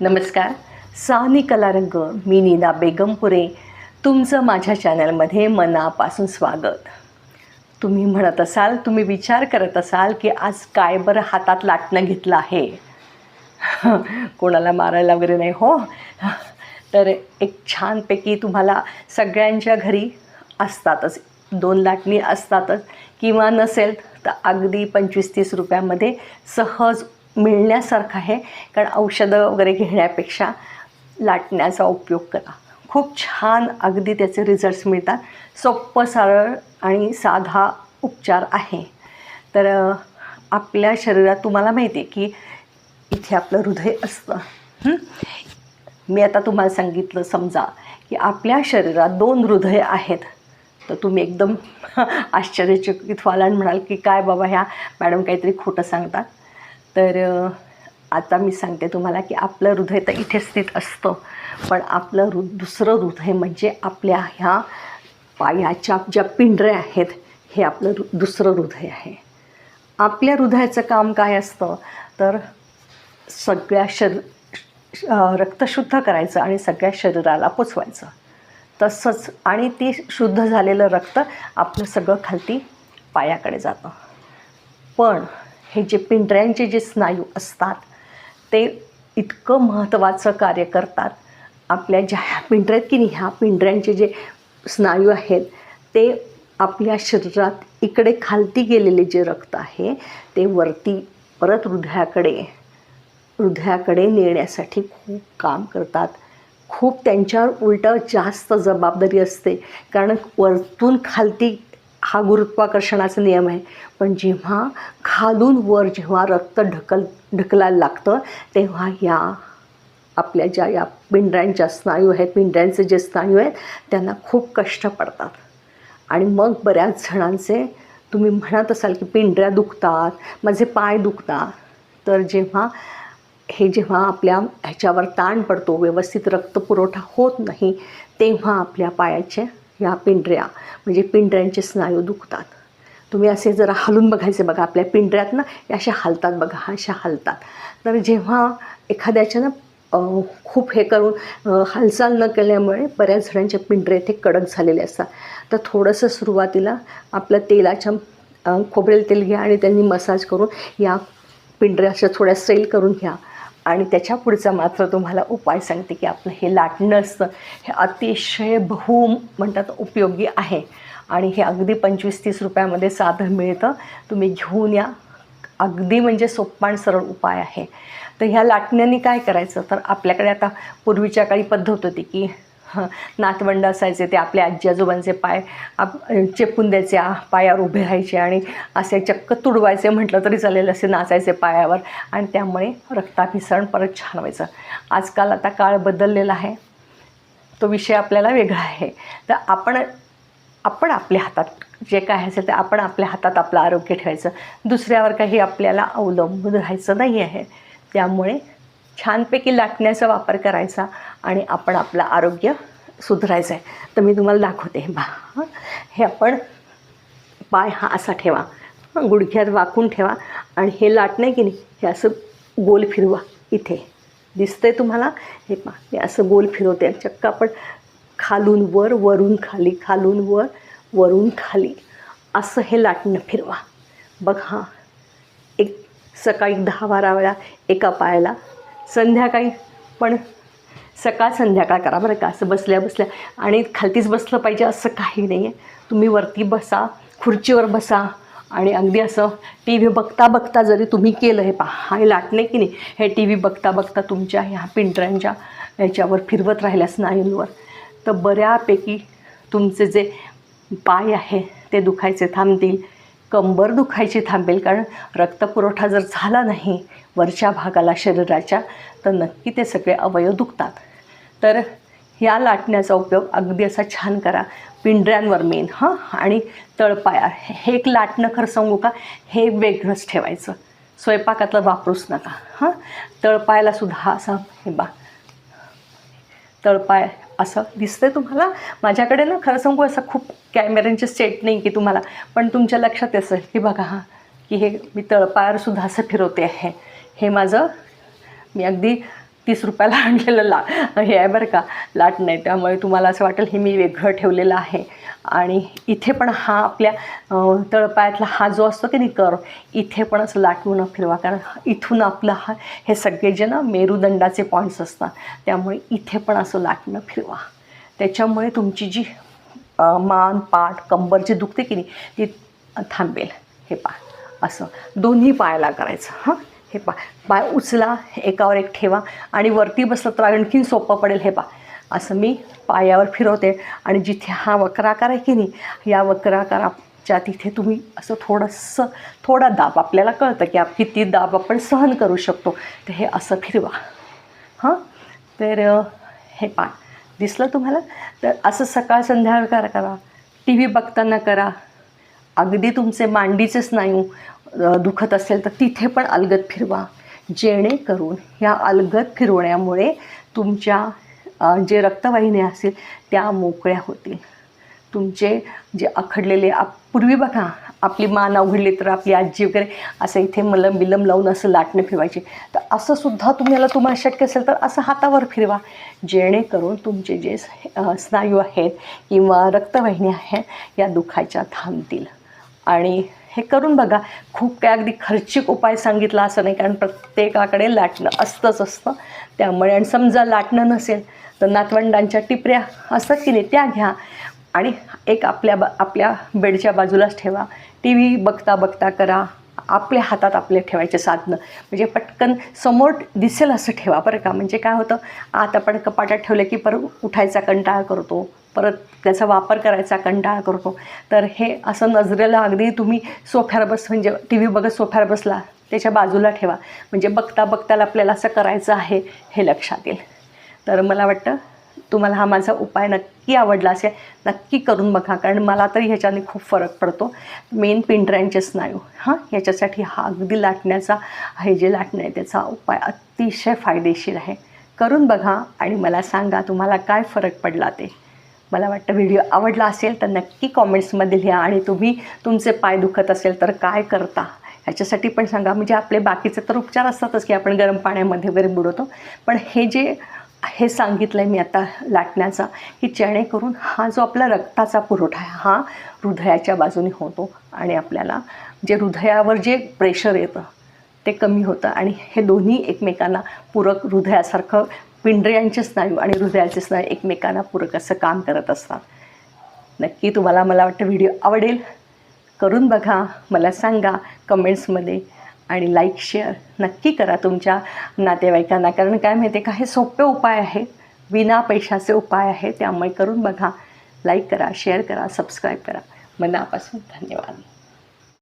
नमस्कार. सानी कलारंग मी नीना बेगमपुरे तुमचं माझ्या चॅनलमध्ये मनापासून स्वागत. तुम्ही म्हणत असाल तुम्ही विचार करत असाल की आज काय बरं हातात लाटणं घेतलं आहे? कोणाला मारायला वगैरे नाही हो? तर एक छानपैकी तुम्हाला सगळ्यांच्या घरी असतातच दोन लाटणी असतातच किंवा नसेल तर अगदी पंचवीस तीस रुपयामध्ये सहज मिळण्यासारखं आहे. कारण औषधं वगैरे घेण्यापेक्षा लाटण्याचा उपयोग करा. खूप छान अगदी त्याचे रिझल्ट्स मिळतात. सोप्पं सरळ आणि साधा उपचार आहे. तर आपल्या शरीरात तुम्हाला माहिती आहे की इथे आपलं हृदय असतं. मी आता तुम्हाला सांगितलं समजा की आपल्या शरीरात दोन हृदय आहेत. तर तुम्ही एकदम आश्चर्यचकित व्हाल आणि म्हणाल की काय बाबा ह्या मॅडम काहीतरी खोटं सांगतात. तर आता मी सांगते तुम्हाला की आपलं हृदय तर इथे स्थित असतं. पण आपलं हृ दुसरं हृदय म्हणजे आपल्या ह्या पायाच्या ज्या पिंढऱ्या आहेत हे आपलं हृ दुसरं हृदय आहे. आपल्या हृदयाचं काम काय असतं? तर सगळ्या शर रक्तशुद्ध रक्त शुद्ध करायचं आणि सगळ्या शरीराला पोचवायचं. तसंच आणि ती शुद्ध झालेलं रक्त आपलं सगळं खालती पायाकडे जातं. पण हे जे पिंढऱ्यांचे जे स्नायू असतात ते इतकं महत्त्वाचं कार्य करतात. आपल्या ज्या ह्या पिंजऱ्यात की नाही ह्या पिंढऱ्यांचे जे स्नायू आहेत ते आपल्या शरीरात इकडे खालती गेलेले जे रक्त आहे ते वरती परत हृदयाकडे हृदयाकडे नेण्यासाठी खूप काम करतात. खूप त्यांच्यावर उलटं जास्त जबाबदारी असते. कारण वरतून खालती हा गुरुत्वाकर्षणाचा नियम आहे. पण जेव्हा खालून वर जेव्हा रक्त ढकल ढकलायला लागतं तेव्हा या आपल्या ज्या या पिंढऱ्यांच्या स्नायू आहेत पिंढऱ्यांचे जे स्नायू आहेत त्यांना खूप कष्ट पडतात. आणि मग बऱ्याच जणांचे तुम्ही म्हणत असाल की पिंढऱ्या दुखतात माझे पाय दुखतात. तर जेव्हा हे जेव्हा आपल्या ह्याच्यावर ताण पडतो व्यवस्थित रक्तपुरवठा होत नाही तेव्हा आपल्या पायाचे ह्या पिंढऱ्या म्हणजे पिंढऱ्यांचे स्नायू दुखतात. तुम्ही असे जरा हलून बघायचे बघा आपल्या पिंढऱ्यात ना या अशा हलतात बघा अशा हलतात. तर जेव्हा एखाद्याच्या ना खूप हे करून हालचाल न केल्यामुळे बऱ्याच जणांचे पिंढरे ते कडक झालेले असतात. तर थोडंसं सुरुवातीला आपलं तेलाच्या खोबरेल तेल घ्या आणि त्यांनी मसाज करून या पिंढऱ्या अशा थोड्या सैल करून घ्या. आणि त्याच्या पुढचा मात्र तुम्हाला उपाय सांगते की आपलं हे लाटणं असतं हे अतिशय बहु म्हणतात उपयोगी आहे. आणि हे अगदी पंचवीस तीस रुपयामध्ये साधं मिळतं. तुम्ही घेऊन या. अगदी म्हणजे सोप्पा आणि सरळ उपाय आहे. तर ह्या लाटण्याने काय करायचं? तर आपल्याकडे आता पूर्वीच्या काळी पद्धत होती की नातवंड असायचे ते आपल्या आजी आजोबांचे पाय आप चेपून द्यायचे आ- पायावर उभे राहायचे आणि असे चक्क तुडवायचे म्हटलं तरी चालेल असे नाचायचे पायावर आणि त्यामुळे रक्ताभिसरण परत छान व्हायचं. आजकाल आता काळ बदललेला आहे. तो विषय आपल्याला वेगळा आहे. तर आपण आपण आपल्या हातात जे काय असेल ते आपण आपल्या हातात आपलं आरोग्य ठेवायचं. दुसऱ्यावर काही आपल्याला अवलंबून राहायचं नाही आहे. त्यामुळे छानपैकी लाटण्याचा वापर करायचा आणि आपण आपलं आरोग्य सुधारायचं आहे तर मी तुम्हाला दाखवते. बा हे. आपण पाय हा असा ठेवा. गुडघ्यात वाकून ठेवा आणि हे लाटणं की नाही हे असं गोल फिरवा. इथे. दिसतंय तुम्हाला? हे पा हे असं गोल फिरवते. आणि चक्क आपण खालून वर वरून खाली खालून वर वरून खाली. असं हे लाटणं फिरवा. बघ हां. एक सकाळी दहा बारा वेळा एका पायाला संध्याकाळी पण सकाळ संध्याकाळ करा बरं का. असं बसल्या बसल्या. आणि खालतीच बसलं पाहिजे असं काही नाही आहे तुम्ही वरती बसा खुर्चीवर बसा. आणि अगदी असं टी व्ही बघता बघता जरी तुम्ही केलं हे पहा हे लाटणे की नाही हे टी व्ही बघता बघता तुमच्या ह्या पिंटऱ्यांच्या ह्याच्यावर फिरवत राहिल्या स्नायूंवर. तर बऱ्यापैकी तुमचे जे पाय आहे ते दुखायचे थांबतील. कंबर दुखायची थांबेल कारण रक्तपुरवठा जर झाला नाही वरच्या भागाला शरीराच्या तर नक्की ते सगळे अवयव दुखतात. तर ह्या लाटण्याचा उपयोग अगदी असा छान करा. पिंढऱ्यांवर मेन हां? आणि तळपाया हे एक लाटणं खरं सांगू का? हे वेगळंच ठेवायचं. स्वयंपाकातलं वापरूच नका हां? तळपायालासुद्धा असा हे बा तळपाय असं दिसतंय तुम्हाला. माझ्याकडे ना खरं सांगू असं खूप कॅमेऱ्यांचे सेट नाही की तुम्हाला. पण तुमच्या लक्षात असेल की बघा हां की हे मी तळपायरसुद्धा असं फिरवते आहे. हे माझं मी अगदी तीस रुपयाला आणलेलं ला हे आहे बरं का लाट नाही. त्यामुळे तुम्हाला असं वाटेल हे मी वेगळं ठेवलेलं आहे. आणि इथे पण हा आपल्या तळपायातला हा जो असतो की नाही कर इथे पण असं लाटून फिरवा. कारण इथून आपलं हा हे सगळे जे ना मेरुदंडाचे पॉईंट्स असतात. त्यामुळे इथे पण असं लाटणं फिरवा. त्याच्यामुळे तुमची जी मान पाठ कंबर जी दुखते की नाही ती थांबेल. हे पा असं. दोन्ही पायाला करायचं. हां? हे पा पाय उचला एकावर एक ठेवा आणि वरती बसलं तर आणखीन सोपं पडेल. हे पा असं मी पायावर फिरवते. आणि जिथे हा वक्राकार आहे की नाही या वक्राकाराच्या तिथे तुम्ही असं थोडंसं थोडा दाब आपल्याला कळतं की आप किती दाब आपण सहन करू शकतो. तर हे असं फिरवा. हां? तर हे पा दिसलं तुम्हाला? तर असं सकाळ संध्याकाळ करा करा. टी व्ही बघताना करा. अगदी तुमचे मांडीचे स्नायू हो. दुखत असेल तर तिथे पण अलगद फिरवा. जेणेकरून ह्या अलगद फिरवण्यामुळे तुमच्या जे रक्तवाहिन्या असतील त्या मोकळ्या होतील. तुमचे जे अखडलेले आप पूर्वी बघा आपली मान अवघडली तर आपली आजी वगैरे असं इथे मलम बिलम लावून असं लाटणं फिरवायचे. तर असं सुद्धा तुम्हाला तुम्हाला शक्य असेल तर असं हातावर फिरवा. जेणेकरून तुमचे जे स्नायू आहेत किंवा रक्तवाहिन्या आहेत या दुखायच्या थांबतील. आणि हे करून बघा खूप काय अगदी खर्चिक उपाय सांगितला असं नाही कारण प्रत्येकाकडे लाटणं असतंच असतं. त्यामुळे आणि समजा लाटणं नसेल तर नातवंडांच्या टिपऱ्या असतात की नाही त्या घ्या. आणि एक आपल्या बा आपल्या बेडच्या बाजूलाच ठेवा. टी व्ही बघता बघता करा. आपल्या हातात आपले ठेवायचे साधनं. म्हणजे पटकन समोर दिसेल असं ठेवा बरं का. म्हणजे काय होतं? आत आपण कपाटात ठेवलं की परत उठायचा कंटाळा करतो. परत त्याचा वापर करायचा कंटाळा करतो. तर हे असं नजरेला अगदी तुम्ही सोफ्यावर बस म्हणजे टी व्ही बघत सोफ्यावर बसला त्याच्या बाजूला ठेवा. म्हणजे बघता बघताला आपल्याला असं करायचं आहे हे लक्षात येईल. तर मला वाटतं तुम्हाला हा माझा उपाय नक्की आवडला असेल नक्की करून बघा. कारण मला तरी ह्याच्याने खूप फरक पडतो. मेन पिंढऱ्यांचे स्नायू हां याच्यासाठी हा अगदी लाटण्याचा हे जे लाटणं आहे त्याचा उपाय अतिशय फायदेशीर आहे. करून बघा आणि मला सांगा तुम्हाला काय फरक पडला ते. मला वाटतं व्हिडिओ आवडला असेल तर नक्की कॉमेंट्समध्ये लिहा आणि तुम्ही तुमचे पाय दुखत असेल तर काय करता? ह्याच्यासाठी पण सांगा. म्हणजे आपले बाकीचे तर उपचार असतातच की आपण गरम पाण्यामध्ये वगैरे बुडवतो. पण हे जे हे सांगितलं आहे मी आता लाटण्याचा की जेणेकरून हा जो आपला रक्ताचा पुरवठा आहे हा हृदयाच्या बाजूने होतो आणि आपल्याला जे हृदयावर जे प्रेशर येतं ते कमी होतं आणि हे दोन्ही एकमेकांना पूरक हृदयासारखं पिंडऱ्यांचे स्नायू आणि हृदयाचे स्नायू एकमेकांना पूरक असं काम करत असतात. नक्की तुम्हाला मला वाटतं व्हिडिओ आवडेल? करून बघा मला सांगा कमेंट्समध्ये आणि लाईक शेअर नक्की करा तुमच्या नातेवाईकांना. कारण काय माहिती आहे का हे सोपे उपाय आहे विना पैशाचे उपाय आहे त्यामुळे करून बघा. लाईक करा शेअर करा सबस्क्राईब करा. मनापासून धन्यवाद.